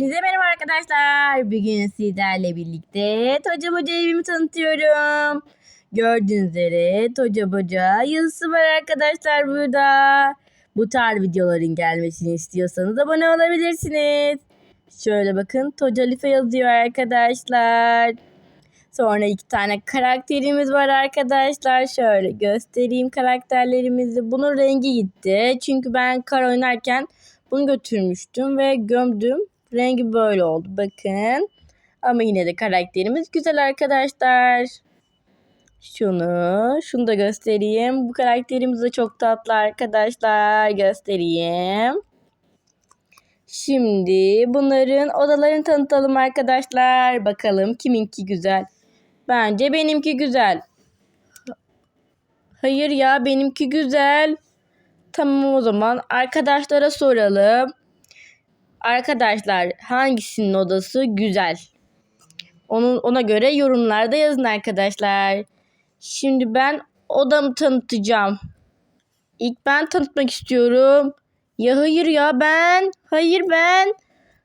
Hepinize merhaba arkadaşlar. Bugün sizlerle birlikte Toca Boca evimi tanıtıyorum. Gördüğünüz üzere Toca Boca yazısı var arkadaşlar burada. Bu tarz videoların gelmesini istiyorsanız abone olabilirsiniz. Şöyle bakın Toca Life yazıyor arkadaşlar. Sonra iki tane karakterimiz var arkadaşlar. Şöyle göstereyim karakterlerimizi. Bunun rengi gitti. Çünkü ben kar oynarken bunu götürmüştüm ve gömdüm. Rengi böyle oldu bakın. Ama yine de karakterimiz güzel arkadaşlar. Şunu, şunu da göstereyim. Bu karakterimiz de çok tatlı arkadaşlar. Göstereyim. Şimdi bunların odalarını tanıtalım arkadaşlar. Bakalım kiminki güzel. Bence benimki güzel. Hayır ya benimki güzel. Tamam o zaman arkadaşlara soralım. Arkadaşlar hangisinin odası güzel? Onun ona göre yorumlarda yazın arkadaşlar. Şimdi ben odamı tanıtacağım. İlk ben tanıtmak istiyorum. Ya hayır ya ben. Hayır ben.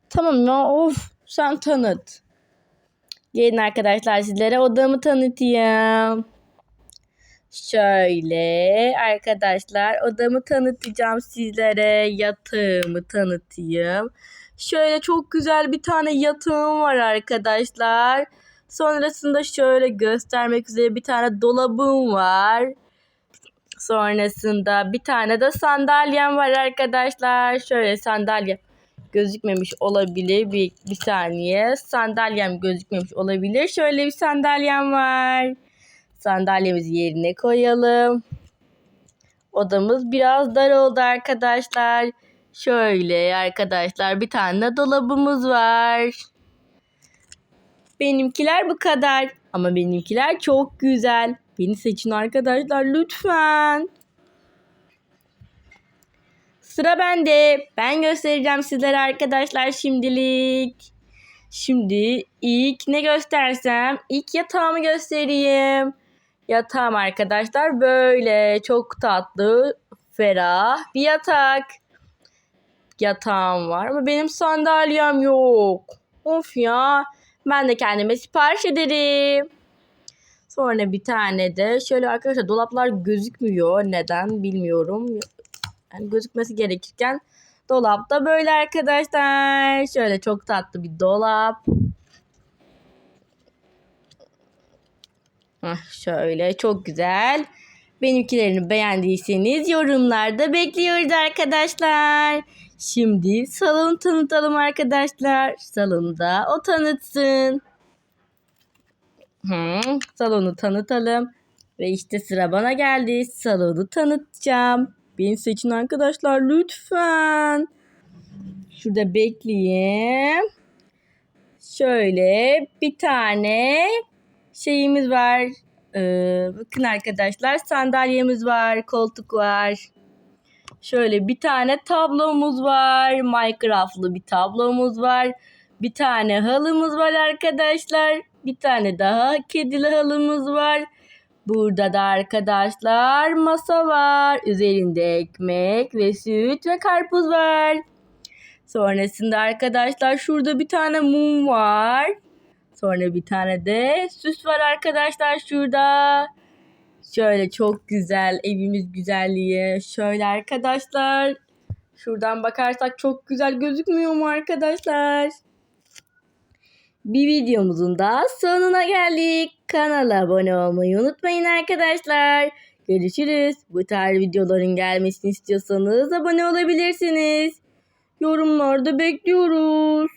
Tamam ya of sen tanıt. Gelin arkadaşlar sizlere odamı tanıtayım. Şöyle arkadaşlar odamı tanıtacağım sizlere. Yatağımı tanıtayım. Şöyle çok güzel bir tane yatağım var arkadaşlar. Sonrasında şöyle göstermek üzere bir tane dolabım var. Sonrasında bir tane de sandalyem var arkadaşlar. Şöyle sandalye gözükmemiş olabilir. Bir, bir saniye. Sandalyem gözükmemiş olabilir. Şöyle bir sandalyem var. Sandalyemizi yerine koyalım. Odamız biraz dar oldu arkadaşlar. Şöyle arkadaşlar bir tane dolabımız var. Benimkiler bu kadar. Ama benimkiler çok güzel. Beni seçin arkadaşlar lütfen. Sıra bende. Ben göstereceğim sizlere arkadaşlar şimdilik. Şimdi ilk ne göstersem ilk yatağımı göstereyim. Yatağım arkadaşlar böyle çok tatlı, ferah bir yatak. Yatağım var ama benim sandalyem yok. Of ya. Ben de kendime sipariş ederim. Sonra bir tane de şöyle arkadaşlar dolaplar gözükmüyor. Neden bilmiyorum. Yani gözükmesi gerekirken dolapta böyle arkadaşlar. Şöyle çok tatlı bir dolap. Heh, şöyle çok güzel. Benimkilerini beğendiyseniz yorumlarda bekliyoruz arkadaşlar. Şimdi salonu tanıtalım arkadaşlar. Salonda o tanıtsın. Hı, salonu tanıtalım. Ve işte sıra bana geldi. Salonu tanıtacağım. Beni seçin arkadaşlar lütfen. Şurada bekleyeyim. Şöyle bir tane şeyimiz var. Ee, bakın arkadaşlar sandalyemiz var, koltuk var. Şöyle bir tane tablomuz var. Minecraft'lı bir tablomuz var. Bir tane halımız var arkadaşlar. Bir tane daha kedili halımız var. Burada da arkadaşlar masa var. Üzerinde ekmek ve süt ve karpuz var. Sonrasında arkadaşlar şurada bir tane mum var. Sonra bir tane de süs var arkadaşlar şurada. Şöyle çok güzel evimiz güzelliği. Şöyle arkadaşlar. Şuradan bakarsak çok güzel gözükmüyor mu arkadaşlar? Bir videomuzun da sonuna geldik. Kanala abone olmayı unutmayın arkadaşlar. Görüşürüz. Bu tarz videoların gelmesini istiyorsanız abone olabilirsiniz. Yorumlarda bekliyoruz.